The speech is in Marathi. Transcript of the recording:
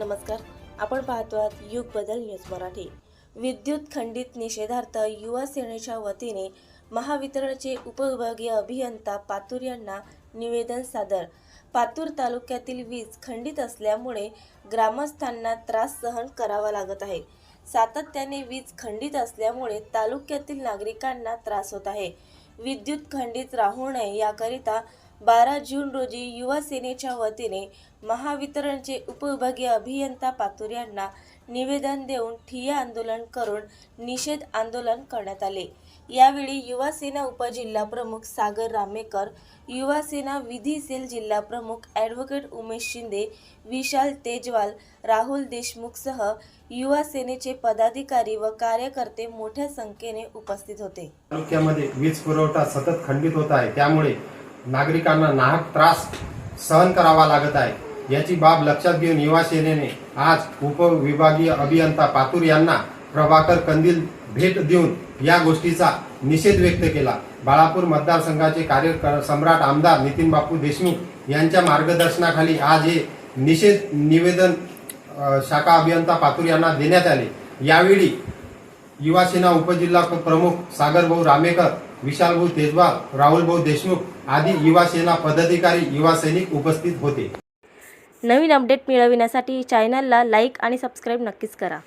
नमस्कार. आपण पाहतो आहात युग बदल न्यूज मराठी. विद्युत खंडित निषेधार्थ युवा सेनेच्या वतीने महावितरणचे उपविभागीय अभियंता पातूर यांना निवेदन सादर. पातूर तालुक्यातील वीज खंडित असल्यामुळे ग्रामस्थांना त्रास सहन करावा लागत आहे. सातत्याने वीज खंडित असल्यामुळे तालुक्यातील नागरिकांना त्रास होत आहे. विद्युत खंडित राहू नये याकरिता बारा जून रोजी युवा सेनेच्या वतीने महावितरणचे उपविभागीय अभियंता पातूर यांना निवेदन देऊन ठिय्या आंदोलन करून निषेध आंदोलन करण्यात आले. यावेळी युवा सेना उपजिल्हा प्रमुख सागर रामेकर युवा सेना विधी सेल जिल्हा प्रमुख ॲडव्होकेट उमेश शिंदे विशाल तेजवाल राहुल देशमुखसह युवा सेनेचे पदाधिकारी व कार्यकर्ते मोठ्या संख्येने उपस्थित होते. तालुक्यामध्ये वीज पुरवठा सतत खंडित होत आहे. त्यामुळे नागरिकांना नाहक त्रास सहन करावा लागत आहे. याची बाब लक्षात घेऊन युवा सेनेने आज उपविभागीय अभियंता पातूर यांना प्रभाकर कंदील भेट देऊन या गोष्टीचा निषेध व्यक्त केला. बाळापूर मतदारसंघाचे कार्य सम्राट आमदार नितीन बापू देशमुख यांच्या मार्गदर्शनाखाली आज हे निषेध निवेदन शाखा अभियंता पातूर यांना देण्यात आले. यावेळी युवा सेना उपजिल्हा प्रमुख सागरभाऊ रामेकर विशालभाऊ तेजवाल राहुलभाऊ देशमुख आदी युवा सेना पदाधिकारी युवा सैनिक उपस्थित होते. नवीन अपडेट मिळविण्यासाठी चॅनलला लाईक आणि सबस्क्राईब नक्कीच करा.